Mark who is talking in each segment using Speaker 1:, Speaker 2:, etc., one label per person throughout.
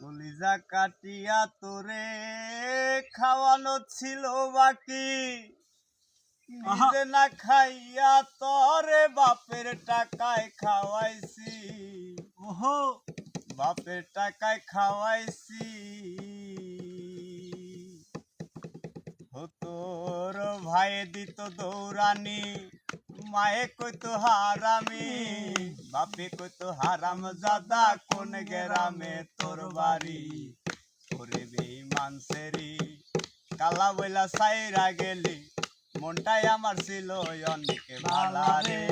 Speaker 1: কলিজা কাটিয়া তোরে খাওয়ানো ছিল বাকি নিজে না খাইয়া তোরে বাপের টাকায় খাওয়াইছি।
Speaker 2: ওহো।
Speaker 1: বাপের টাকায় খাওয়াইছি। তোর ভাই দিত দৌড়ানি। মায়ে কইতো হারামি বাপে কইতো হারাম জাদা কোন গেরামে তোর বাড়ি? ওরে বেঈমান সেরি, কালা বইলা সাইরা গেলি, মনটাই আমার ছিল অনেক ভালা রে।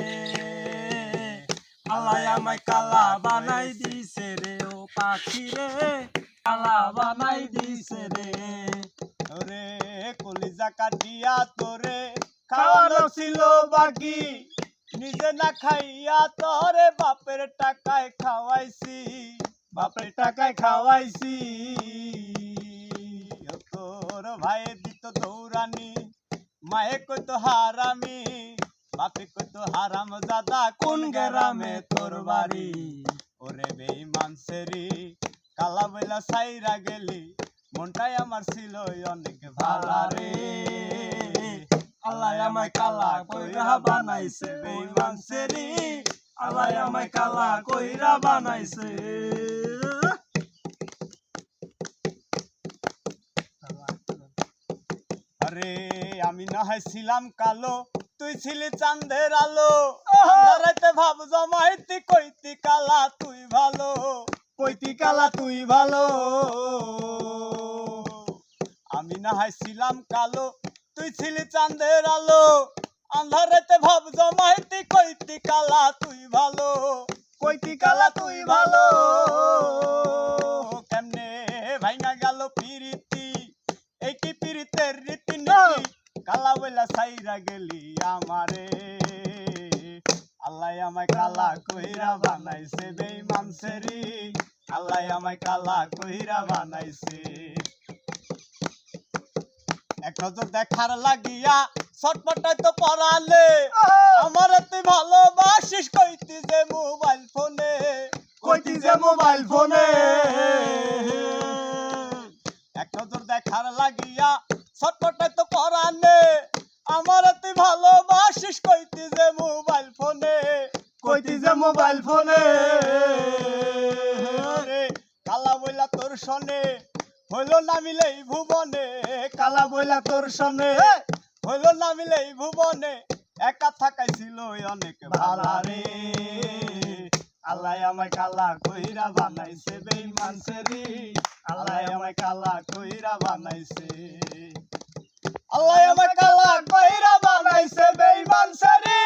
Speaker 2: আল্লাহ আমায় কালা বানাই দিছে রে ও পাখি রে, কালা বানাই দিছে রে।
Speaker 1: ওরে কলিজা কাটিয়া তোরে খাওয়ানো ছিল বাকি নিজে না খাইয়া তোরে বাপের টাকায় খাওয়াইছি। বাপের টাকায় খাওয়াইছি। তোর দিত দৌড়ানি, মায়ে কইতো হারামি, বাপে কইতো হারাম দাদা কোন গেরামে তোর বাড়ি? ওরে বেঈমান সেরি, কালা বইলা সাইরা গেলি, মনটাই আমার ছিল অনেক ভালা রে।
Speaker 2: আমায় কালা কইরা বানাইছে বেঈমান সেরি আল্লাহ আমায় কালা কইরা বানাইছে
Speaker 1: আরে আমি না হয় ছিলাম কালো তুই ছিলি চাঁদের আলো। রাতে ভাব জমাইতি কইতি কালা তুই ভালো। কইতি কালা তুই ভালো। আমি না হয় ছিলাম কালো তুই ছিলি চাঁদের আলো, আন্ধারেতে ভাব জমাইতি, কইতি কালা তুই ভালো, কইতি কালা তুই ভালো। কেমনে ভাইঙ্গা গেল পিরিতি এই কি পিরিতের রীতি নীতি কালা বইলা সাইরা গেলি আমারে। আল্লাহ আমায় কালা কইরা বানাইছে বেঈমান সেরি, আল্লাহ আমায় কালা কইরা বানাইছে। নজর দেখার লাগিয়া ছটপটাই তো পড়ালে। আমার তুই ভালোবাসিস, কইতি যে মোবাইল ফোনে। কইতি যে মোবাইল ফোনে। এক নজর দেখার লাগিয়া ছটপটাই তো পড়ালে। আমার তুই ভালোবাসিস, কইতি যে মোবাইল ফোনে। কইতি যে মোবাইল ফোনে। কালা বইলা তোর সনে। হইল না মিলেই ভুবনে, কালা বইলা তোর সামনে হইল না মিলেই ভুবনে, একা থাকাইছিল অনেক ভালা রে। আল্লাহ আমায় কালা কইরা বানাইছে বেই সেরি আল্লাহ আমায় কালা কইরা বানাইছে। আল্লাহ আমায় কালা কইরা বানাইছে বেই সেরি